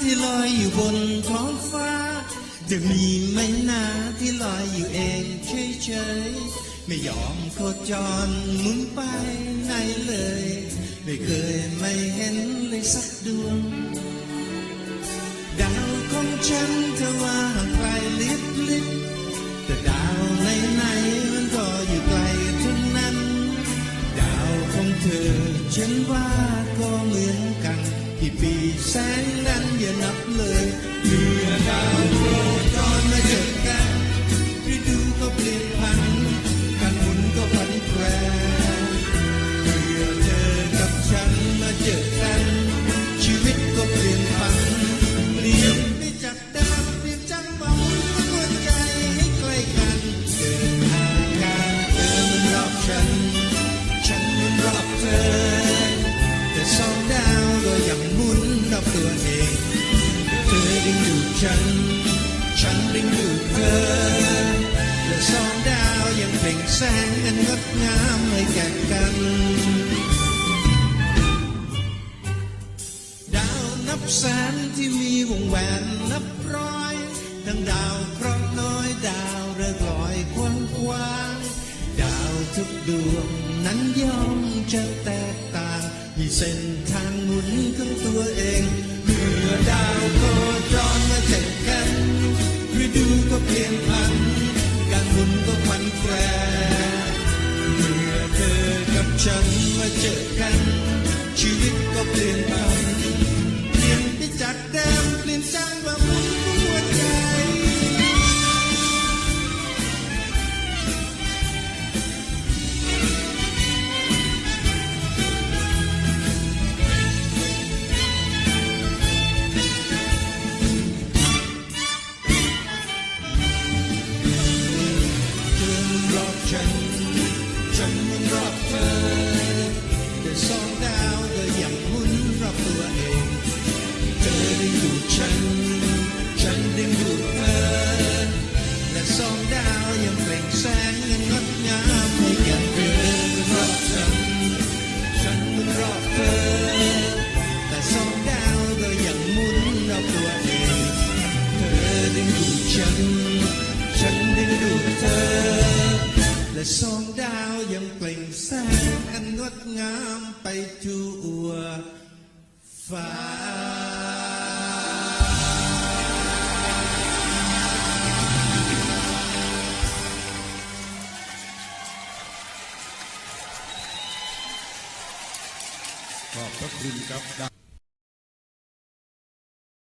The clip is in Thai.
บล้านที่ลอยอยู่บนท้องฟ้า จะมีไหมนาที่ลอยอยู่เองเฉยๆ ไม่ยอมโคจรหมุนไปไหนเลย ไม่เคยไม่เห็นเลยสักดวง ดาวของฉัน ฉันว่าก็เหมือนกันที่ปีแสงนั้นอย่านับเลยเมื่อดาวโคจรมาเจอกันฤดูก็เปลี่ยนพันการหมุนก็ผันแปร ฉัน ฉันดึงดูดเธอและสองดาวยังเปล่งแสงอันงดงามให้แก่กัน ดาวนับแสนที่มีวงแหวนนับร้อยทั้งดาวเคราะห์น้อยดาวเรือลอยกว้างกว้างดาวทุกดวงนั้นย่อมจะแตกต่างมีเส้นทางหมุนของตัวเอง เปลี่ยนพัน การหมุนก็พันแปร เมื่อเธอกับฉันมาเจอกัน ชีวิตก็เปลี่ยนไปเป ฉันฉันมันรอบเธอแต่สองดาวก็ยังหมุนรอบตัวเองเธอดึงดูดฉันฉัน และสองดาวยังเปล่งแสงอันงดงามไปทั่วฟ้า ขอบพระคุณครับ